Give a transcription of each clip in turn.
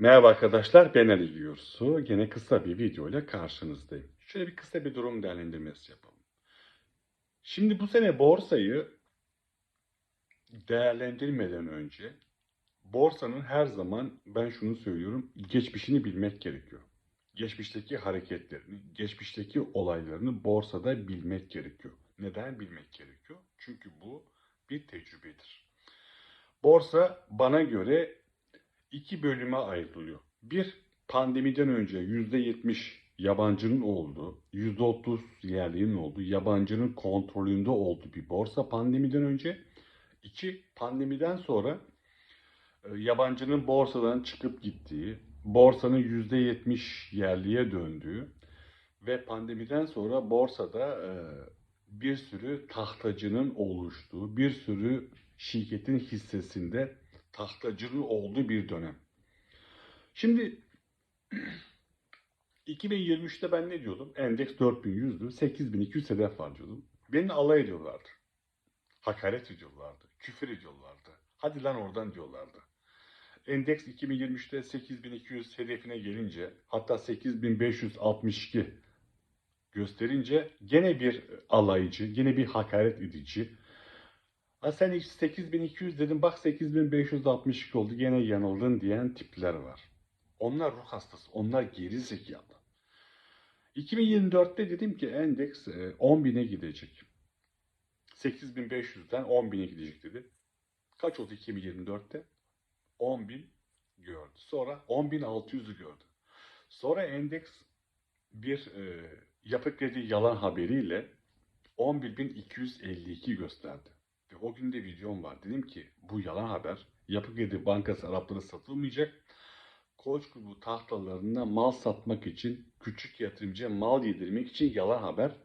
Merhaba arkadaşlar, ben Ali Gürsu. Gene kısa bir video ile karşınızdayım. Şöyle bir kısa bir durum değerlendirmesi yapalım. Şimdi bu sene borsayı değerlendirmeden önce borsanın her zaman ben şunu söylüyorum, geçmişini bilmek gerekiyor. Geçmişteki hareketlerini, geçmişteki olaylarını borsada bilmek gerekiyor. Neden bilmek gerekiyor? Çünkü bu bir tecrübedir. Borsa bana göre iki bölüme ayrılıyor. Bir, pandemiden önce %70 yabancının olduğu, %30 yerlinin olduğu, yabancının kontrolünde olduğu bir borsa pandemiden önce. İki, pandemiden sonra e, yabancının borsadan çıkıp gittiği, borsanın %70 yerliye döndüğü ve pandemiden sonra borsada e, bir sürü tahtacının oluştuğu, bir sürü şirketin hissesinde tahtacılığı olduğu bir dönem. Şimdi 2023'te ben ne diyordum? Endeks 4100'dü. 8200 hedef var diyordum. Beni alay ediyorlardı. Hakaret ediyorlardı. Küfür ediyorlardı. Hadi lan oradan diyorlardı. Endeks 2023'te 8200 hedefine gelince hatta 8562 gösterince gene bir alaycı, gene bir hakaret edici, Ha sen hiç 8200 dedim bak 8562 oldu gene yanıldın diyen tipler var. Onlar ruh hastası, onlar geri zekalı. 2024'te dedim ki endeks 10.000'e gidecek. 8500'den 10.000'e gidecek dedi. Kaç oldu 2024'te? 10.000 gördü. Sonra 10.600'ü gördü. Sonra endeks bir e, yapı kredi yalan haberiyle 11.252 gösterdi. Ve o gün de videom var. Dedim ki bu yalan haber. Yapı Kredi Bankası Araplara satılmayacak. Koç grubu tahtalarına mal satmak için, küçük yatırımcıya mal yedirmek için yalan haber.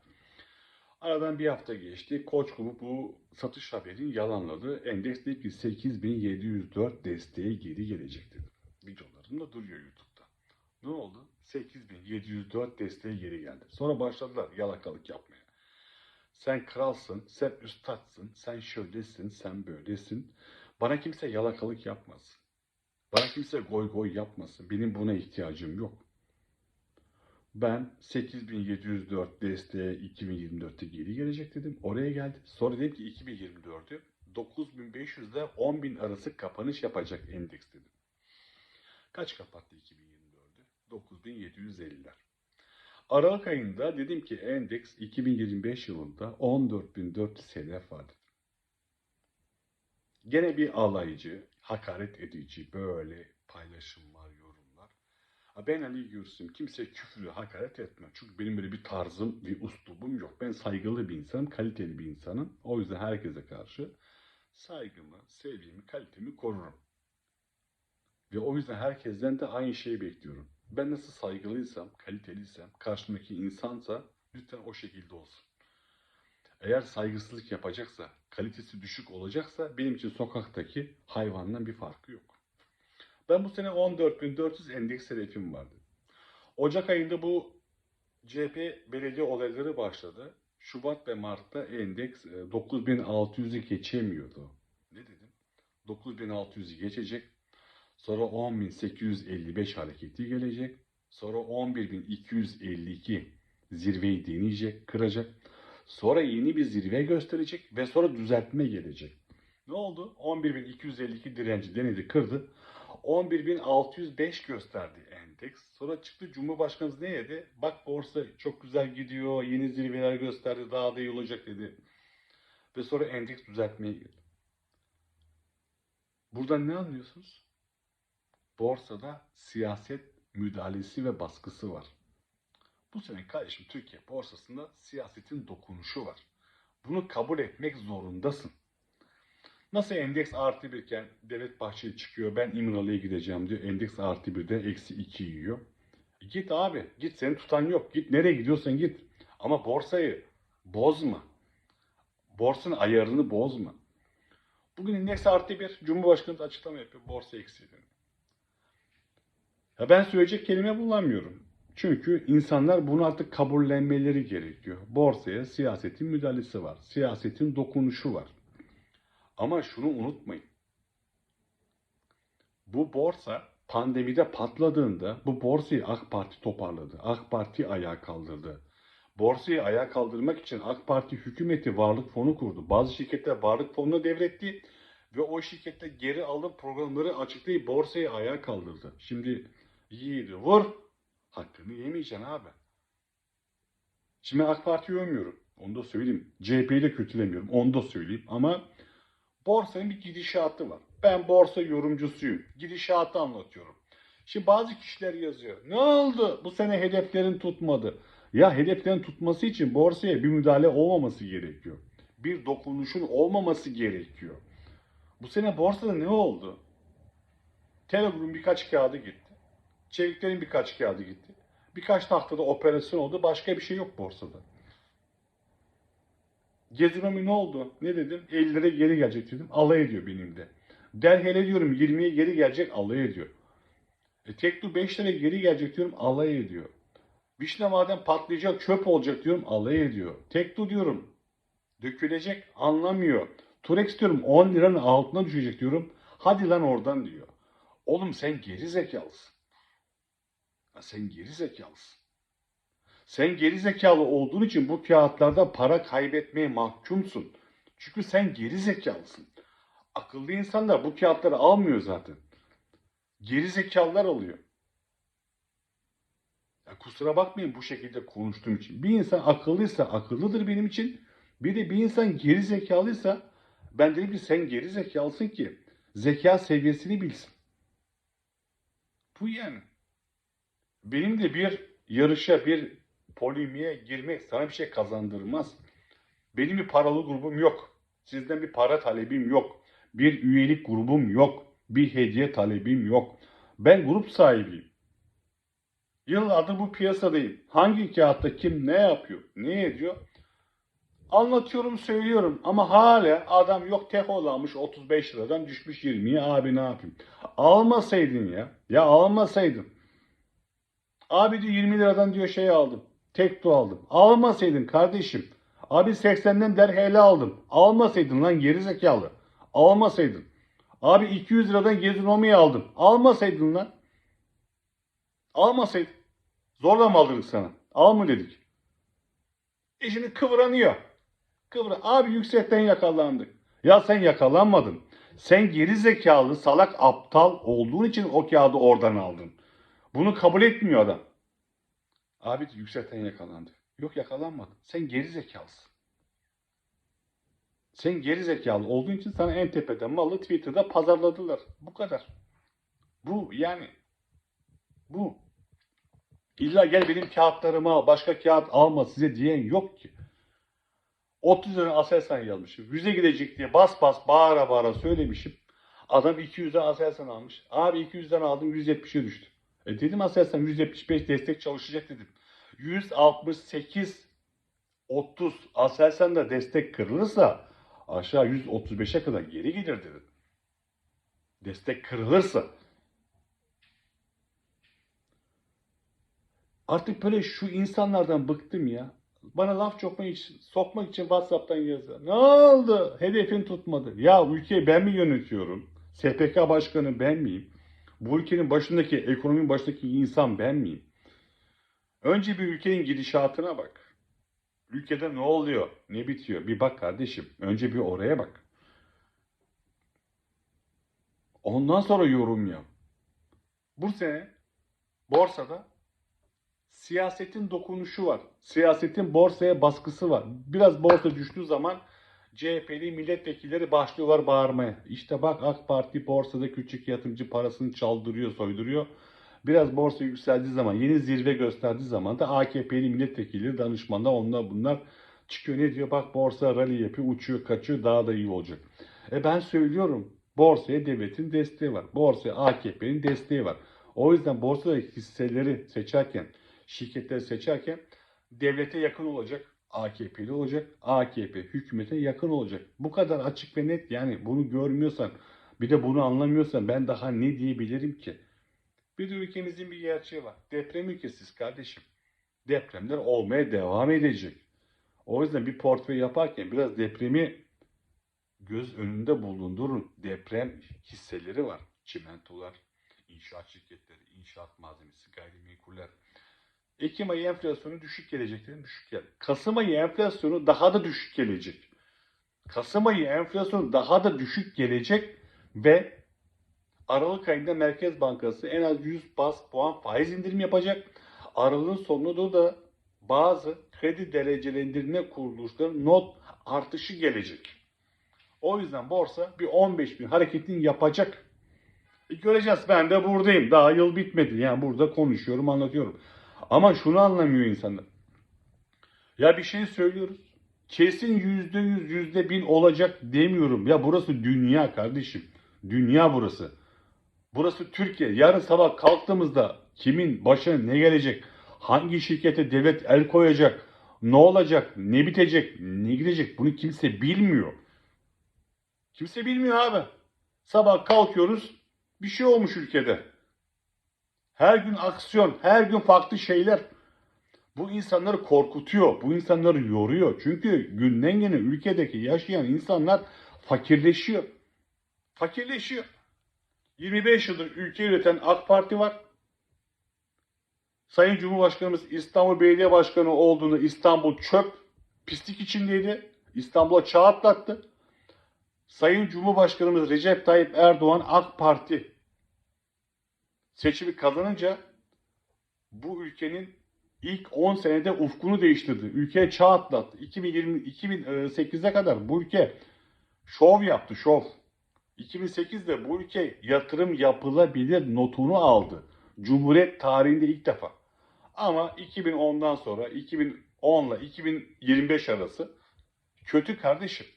Aradan bir hafta geçti. Koç grubu bu satış haberini yalanladı. Endeks dedi ki 8704 desteğe geri gelecek dedi. Videolarım da duruyor YouTube'da. Ne oldu? 8704 desteğe geri geldi. Sonra başladılar yalakalık yapmaya. Sen kralsın, sen üstadsın, sen şöylesin, sen böylesin. Bana kimse yalakalık yapmasın. Bana kimse goy goy yapmasın. Benim buna ihtiyacım yok. Ben 8704 desteğe 2024'te geri gelecek dedim. Oraya geldi. Sonra dedim ki 2024'ü 9500 ile 10.000 arası kapanış yapacak endeks dedim. Kaç kapattı 2024'ü? 9750'ler. Aralık ayında dedim ki endeks 2025 yılında 14.400 hedef var dedim. Gene bir alaycı, hakaret edici böyle paylaşımlar, yorumlar. Ben Ali Gürsüm kimse küfrü hakaret etmem. Çünkü benim böyle bir tarzım, bir uslubum yok. Ben saygılı bir insanım, kaliteli bir insanım. O yüzden herkese karşı saygımı, sevgimi, kalitemi korurum. Ve o yüzden herkesten de aynı şeyi bekliyorum. Ben nasıl saygılıysam, kaliteliysem, karşımdaki insansa lütfen o şekilde olsun. Eğer saygısızlık yapacaksa, kalitesi düşük olacaksa benim için sokaktaki hayvandan bir farkı yok. Ben bu sene 14.400 endeks hedefim vardı. Ocak ayında bu CHP belediye olayları başladı. Şubat ve Mart'ta endeks e, 9600'ü geçemiyordu. Ne dedim? 9600'ü geçecek. Sonra 10.855 hareketi gelecek. Sonra 11.252 zirveyi deneyecek, kıracak. Sonra yeni bir zirve gösterecek ve sonra düzeltme gelecek. Ne oldu? 11.252 direnci denedi, kırdı. 11.605 gösterdi endeks. Sonra çıktı Cumhurbaşkanımız ne dedi? Bak borsa çok güzel gidiyor, yeni zirveler gösterdi, daha da iyi olacak dedi. Ve sonra endeks düzeltmeye girdi. Buradan ne anlıyorsunuz? Borsada siyaset müdahalesi ve baskısı var. Bu sene kardeşim Türkiye borsasında siyasetin dokunuşu var. Bunu kabul etmek zorundasın. Nasıl endeks artı birken Devlet Bahçeli çıkıyor ben İmralı'ya gideceğim diyor. Endeks artı birde eksi iki yiyor. E git abi git seni tutan yok. Git nereye gidiyorsan git. Ama borsayı bozma. Borsanın ayarını bozma. Bugün endeks artı bir Cumhurbaşkanı açıklama yapıyor. Borsa eksi ya ben söyleyecek kelime bulamıyorum. Çünkü insanlar bunu artık kabullenmeleri gerekiyor. Borsaya siyasetin müdahalesi var. Siyasetin dokunuşu var. Ama şunu unutmayın. Bu borsa pandemide patladığında bu borsayı AK Parti toparladı. AK Parti ayağa kaldırdı. Borsayı ayağa kaldırmak için AK Parti hükümeti varlık fonu kurdu. Bazı şirketler varlık fonuna devretti ve o şirketler geri alım programları açıklayıp borsayı ayağa kaldırdı. Şimdi yiğidi vur, hakkını yemeyeceksin abi. Şimdi AK Parti'yi övmüyorum. Onu da söyleyeyim. CHP'yi de kötülemiyorum. Onu da söyleyeyim. Ama borsanın bir gidişatı var. Ben borsa yorumcusuyum. Gidişatı anlatıyorum. Şimdi bazı kişiler yazıyor. Ne oldu? Bu sene hedeflerin tutmadı. Ya hedeflerin tutması için borsaya bir müdahale olmaması gerekiyor. Bir dokunuşun olmaması gerekiyor. Bu sene borsada ne oldu? Telegram'ın birkaç kağıdı gitti. Çeviklerin birkaç kağıdı gitti. Birkaç tahtada operasyon oldu. Başka bir şey yok borsada. Gezinomi ne oldu? Ne dedim? 50 lira geri gelecek dedim. Alay ediyor benimle. Derhele diyorum 20'ye geri gelecek alay ediyor. E Tekno 5 lira geri gelecek diyorum alay ediyor. Vişne maden patlayacak çöp olacak diyorum alay ediyor. Tekno diyorum dökülecek anlamıyor. Turex diyorum 10 liranın altına düşecek diyorum. Hadi lan oradan diyor. Oğlum sen geri zekalısın. Sen geri zekalısın. Sen geri zekalı olduğun için bu kağıtlarda para kaybetmeye mahkumsun. Çünkü sen geri zekalısın. Akıllı insanlar bu kağıtları almıyor zaten. Geri zekalılar alıyor. Ya kusura bakmayın bu şekilde konuştuğum için. Bir insan akıllıysa akıllıdır benim için. Bir de bir insan geri zekalıysa ben dedim ki sen geri zekalısın ki zeka seviyesini bilsin. Bu yani. Benim de bir yarışa, bir polemiğe girmek sana bir şey kazandırmaz. Benim bir paralı grubum yok. Sizden bir para talebim yok. Bir üyelik grubum yok. Bir hediye talebim yok. Ben grup sahibiyim. Yıllardır bu piyasadayım. Hangi kağıtta kim ne yapıyor, ne ediyor? Anlatıyorum, söylüyorum ama hala adam yok tek olanmış 35 liradan düşmüş 20'ye abi ne yapayım? Almasaydın ya. Ya almasaydın. Abi diyor 20 liradan diyor şey aldım. Tek tu aldım. Almasaydın kardeşim. Abi 80'den derhele aldım. Almasaydın lan geri zekalı. Almasaydın. Abi 200 liradan Gezinomi'yi aldım. Almasaydın lan. Almasaydın. Zorla mı aldırdık sana? Al mı dedik. E şimdi kıvranıyor. Kıvran. Abi yüksekten yakalandık. Ya sen yakalanmadın. Sen geri zekalı, salak, aptal olduğun için o kağıdı oradan aldın. Bunu kabul etmiyor adam. Abi yüksekten yakalandı. Yok yakalanmadın. Sen geri zekalısın. Sen geri zekalı olduğun için sana en tepeden malı Twitter'da pazarladılar. Bu kadar. Bu yani bu. İlla gel benim kağıtlarımı al, başka kağıt alma size diyen yok ki. 30 lira Aselsan yazmışım. 100'e gidecek diye bas bas bağıra bağıra söylemişim. Adam 200'den Aselsan almış. Abi 200'den aldım 170'e düştü. E dedim Aselsan 175 destek çalışacak dedim. 168 30 Aselsan'da destek kırılırsa aşağı 135'e kadar geri gelir dedim. Destek kırılırsa. Artık böyle şu insanlardan bıktım ya. Bana laf sokmak için, sokmak için WhatsApp'tan yazıyor. Ne oldu? Hedefin tutmadı. Ya ülkeyi ben mi yönetiyorum? SPK başkanı ben miyim? Bu ülkenin başındaki, ekonominin başındaki insan ben miyim? Önce bir ülkenin gidişatına bak. Ülkede ne oluyor, ne bitiyor? Bir bak kardeşim. Önce bir oraya bak. Ondan sonra yorum yap. Bu sene borsada siyasetin dokunuşu var. Siyasetin borsaya baskısı var. Biraz borsa düştüğü zaman CHP'li milletvekilleri başlıyorlar bağırmaya. İşte bak AK Parti borsada küçük yatırımcı parasını çaldırıyor, soyduruyor. Biraz borsa yükseldiği zaman, yeni zirve gösterdiği zaman da AKP'li milletvekilleri, danışmanlar, onlar bunlar çıkıyor ne diyor? Bak borsa rally yapıyor, uçuyor, kaçıyor, daha da iyi olacak. E ben söylüyorum, borsaya devletin desteği var. Borsaya AKP'nin desteği var. O yüzden borsadaki hisseleri seçerken, şirketleri seçerken devlete yakın olacak. AKP'li olacak. AKP hükümete yakın olacak. Bu kadar açık ve net yani bunu görmüyorsan bir de bunu anlamıyorsan ben daha ne diyebilirim ki? Bir de ülkemizin bir gerçeği var. Deprem ülkesiz kardeşim. Depremler olmaya devam edecek. O yüzden bir portföy yaparken biraz depremi göz önünde bulundurun. Deprem hisseleri var. Çimentolar, inşaat şirketleri, inşaat malzemesi, gayrimenkuller. Ekim ayı enflasyonu düşük gelecek dedim, düşük geldi. Kasım ayı enflasyonu daha da düşük gelecek. Kasım ayı enflasyonu daha da düşük gelecek ve Aralık ayında Merkez Bankası en az 100 bas puan faiz indirim yapacak. Aralığın sonunda da bazı kredi derecelendirme kuruluşlarının not artışı gelecek. O yüzden borsa bir 15 bin hareketini yapacak. E göreceğiz ben de buradayım. Daha yıl bitmedi. Yani burada konuşuyorum anlatıyorum. Ama şunu anlamıyor insanlar. Ya bir şey söylüyoruz. Kesin yüzde yüz, yüzde bin olacak demiyorum. Ya burası dünya kardeşim. Dünya burası. Burası Türkiye. Yarın sabah kalktığımızda kimin başına ne gelecek? Hangi şirkete devlet el koyacak? Ne olacak? Ne bitecek? Ne gidecek? Bunu kimse bilmiyor. Kimse bilmiyor abi. Sabah kalkıyoruz. Bir şey olmuş ülkede. Her gün aksiyon, her gün farklı şeyler. Bu insanları korkutuyor, bu insanları yoruyor. Çünkü günden güne ülkedeki yaşayan insanlar fakirleşiyor. Fakirleşiyor. 25 yıldır ülke yöneten AK Parti var. Sayın Cumhurbaşkanımız İstanbul Belediye Başkanı olduğunda İstanbul çöp, pislik içindeydi. İstanbul'a çağ atlattı. Sayın Cumhurbaşkanımız Recep Tayyip Erdoğan AK Parti seçimi kazanınca bu ülkenin ilk 10 senede ufkunu değiştirdi. Ülkeye çağ atlattı. 2020 2008'e kadar bu ülke şov yaptı, şov. 2008'de bu ülke yatırım yapılabilir notunu aldı. Cumhuriyet tarihinde ilk defa. Ama 2010'dan sonra 2010 ile 2025 arası kötü kardeşim.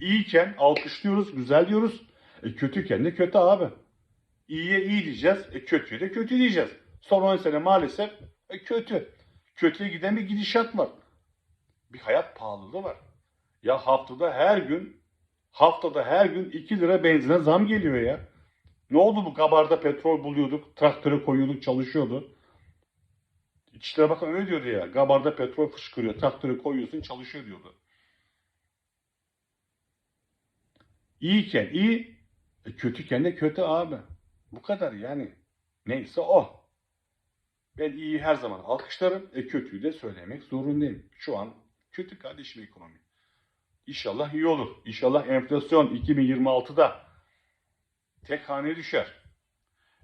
İyiyken alkışlıyoruz, güzel diyoruz. E kötüken de kötü abi. İyiye iyi diyeceğiz, e kötüye de kötü diyeceğiz. Son 10 sene maalesef e kötü. Kötüye giden bir gidişat var. Bir hayat pahalılığı var. Ya haftada her gün haftada her gün 2 lira benzine zam geliyor ya. Ne oldu bu kabarda petrol buluyorduk, traktöre koyuyorduk, çalışıyordu. İçişleri Bakanı öyle diyordu ya. Gabarda petrol fışkırıyor, traktöre koyuyorsun, çalışıyor diyordu. İyiyken iyi, e kötüken de kötü abi. Bu kadar yani. Neyse o. Ben iyi her zaman alkışlarım. E kötüyü de söylemek zorundayım. Şu an kötü kardeşim ekonomi. İnşallah iyi olur. İnşallah enflasyon 2026'da tek hane düşer.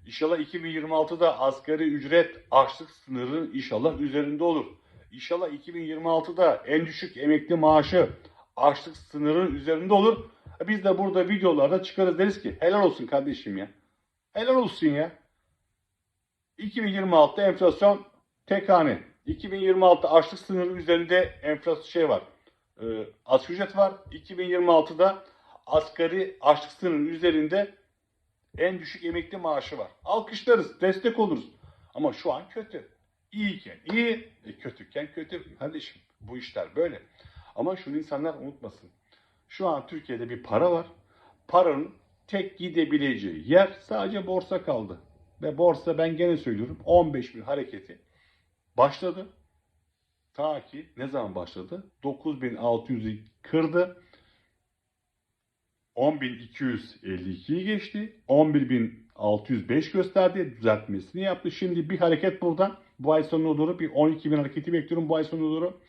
İnşallah 2026'da asgari ücret açlık sınırının inşallah üzerinde olur. İnşallah 2026'da en düşük emekli maaşı açlık sınırının üzerinde olur. Biz de burada videolarda çıkarız deriz ki helal olsun kardeşim ya. Helal olsun ya. 2026'da enflasyon tek hane. 2026'da açlık sınırı üzerinde enflasyon şey var. E, asgari ücret var. 2026'da asgari açlık sınırının üzerinde en düşük emekli maaşı var. Alkışlarız, destek oluruz. Ama şu an kötü. İyiyken iyi, e, kötüyken kötü. Kardeşim bu işler böyle. Ama şunu insanlar unutmasın. Şu an Türkiye'de bir para var. Paranın tek gidebileceği yer sadece borsa kaldı. Ve borsa ben gene söylüyorum 15 bin hareketi başladı. Ta ki ne zaman başladı? 9600'ü kırdı. 10.252'yi geçti. 11.605 gösterdi. Düzeltmesini yaptı. Şimdi bir hareket buradan. Bu ay sonuna doğru bir 12.000 hareketi bekliyorum bu ay sonuna doğru.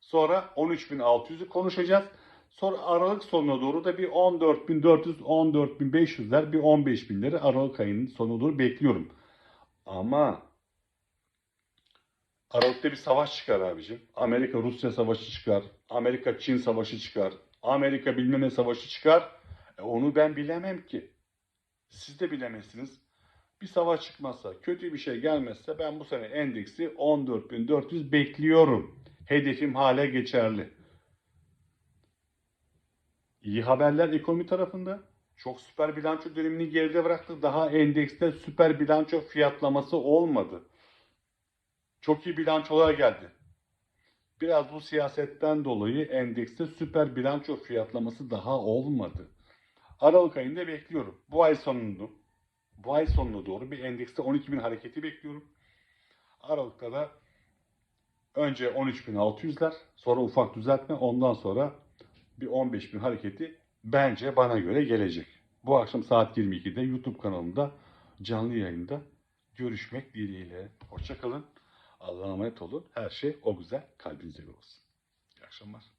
Sonra 13.600'ü konuşacağız. Sonra Aralık sonuna doğru da bir 14.400, 14.500'ler, bir 15.000'leri Aralık ayının sonuna doğru bekliyorum. Ama Aralık'ta bir savaş çıkar abicim. Amerika-Rusya savaşı çıkar. Amerika-Çin savaşı çıkar. Amerika bilmem ne savaşı çıkar. E onu ben bilemem ki. Siz de bilemezsiniz. Bir savaş çıkmazsa, kötü bir şey gelmezse ben bu sene endeksi 14.400 bekliyorum. Hedefim hala geçerli. İyi haberler ekonomi tarafında. Çok süper bilanço dönemini geride bıraktı. Daha endekste süper bilanço fiyatlaması olmadı. Çok iyi bilançolar geldi. Biraz bu siyasetten dolayı endekste süper bilanço fiyatlaması daha olmadı. Aralık ayında bekliyorum. Bu ay sonunu, bu ay sonuna doğru bir endekste 12.000 hareketi bekliyorum. Aralıkta da önce 13.600'ler, sonra ufak düzeltme, ondan sonra bir 15 bin hareketi bence bana göre gelecek. Bu akşam saat 22'de YouTube kanalımda canlı yayında görüşmek dileğiyle. Hoşçakalın. Allah'a emanet olun. Her şey o güzel kalbinize göre olsun. İyi akşamlar.